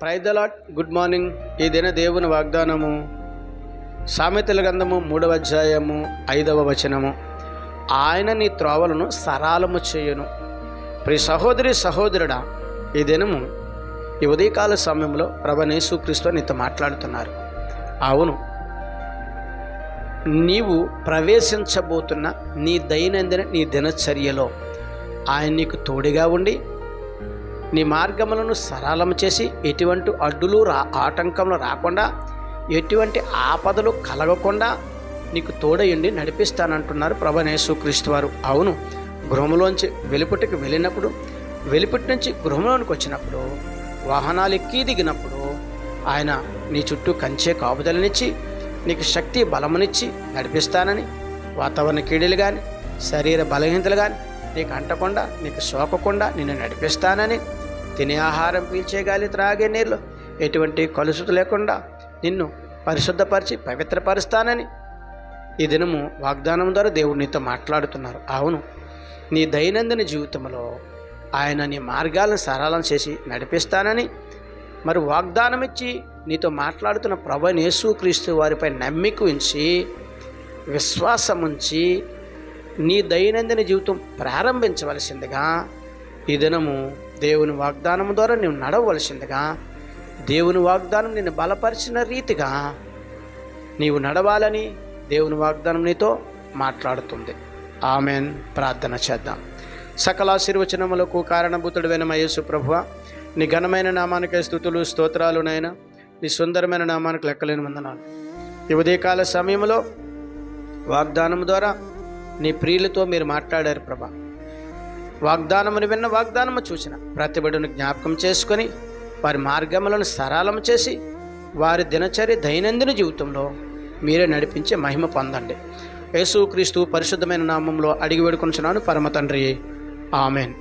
Praise the Lord good morning ఈ దిన దేవుని వాగ్దానము సామెతల గ్రంథము మూడవ అధ్యాయము ఐదవ వచనము. ఆయన నీ త్రోవలను సరాలము చేయును. ప్రి సహోదరి సహోదరుడా ఈ దినము ఈ ఉదయకాల సమయంలో ప్రభనేసుక్రీస్తు నీతో మాట్లాడుతున్నారు. అవును నీవు ప్రవేశించబోతున్న నీ దైనందిన నీ దినచర్యలో ఆయన నీకు తోడుగా ఉండి నీ మార్గములను సరళం చేసి ఎటువంటి అడ్డులు రా ఆటంకములు రాకుండా ఎటువంటి ఆపదలు కలగకుండా నీకు తోడయుండి నడిపిస్తానంటున్నారు ప్రభనేసు క్రీస్తు వారు. అవును గృహంలోంచి వెలుపుటికి వెళ్ళినప్పుడు వెలుపుటి నుంచి గృహంలోనికి వచ్చినప్పుడు వాహనాలు ఎక్కి దిగినప్పుడు ఆయన నీ చుట్టూ కంచే కాపుదలనిచ్చి నీకు శక్తి బలమునిచ్చి నడిపిస్తానని వాతావరణ కీడులు కానీ శరీర బలహీనతలు కానీ నీకు అంటకుండా నీకు సోకకుండా నిన్ను నడిపిస్తానని తినే ఆహారం పీల్చే గాలి త్రాగే నీళ్ళు ఎటువంటి కలుషిత లేకుండా నిన్ను పరిశుద్ధపరిచి పవిత్రపరుస్తానని ఈ దినము వాగ్దానం ద్వారా దేవుడు నీతో మాట్లాడుతున్నారు. అవును నీ దైనందిన జీవితంలో ఆయన నీ మార్గాలను సరళం చేసి నడిపిస్తానని మరి వాగ్దానం ఇచ్చి నీతో మాట్లాడుతున్న ప్రభు యేసుక్రీస్తు వారిపై నమ్మిక ఉంచి విశ్వాసం ఉంచి నీ దైనందిన జీవితం ప్రారంభించవలసిందిగా ఈ దినము దేవుని వాగ్దానం ద్వారా నువ్వు నడవలసిందిగా దేవుని వాగ్దానం నిన్ను బలపరిచిన రీతిగా నీవు నడవాలని దేవుని వాగ్దానం నీతో మాట్లాడుతుంది. ఆమెన్. ప్రార్థన చేద్దాం. సకల ఆశీర్వచనములకు కారణభూతుడు వెనమయేసు ప్రభువ నీ ఘనమైన నామానికే స్థుతులు స్తోత్రాలునైనా నీ సుందరమైన నామానికి లెక్కలేని వందనాలు. ఈ ఉదయకాల సమయంలో వాగ్దానం ద్వారా నీ ప్రియులతో మీరు మాట్లాడారు ప్రభా. వాగ్దానమును విన్న వాగ్దానము చూసిన ప్రతి జ్ఞాపకం చేసుకొని వారి మార్గములను సరళం చేసి వారి దినచర్య దైనందిన జీవితంలో మీరే నడిపించే మహిమ పొందండి. యేసుక్రీస్తు పరిశుద్ధమైన నామంలో అడిగి వేడుకొంచున్నాను పరమ తండ్రి. ఆమెన్.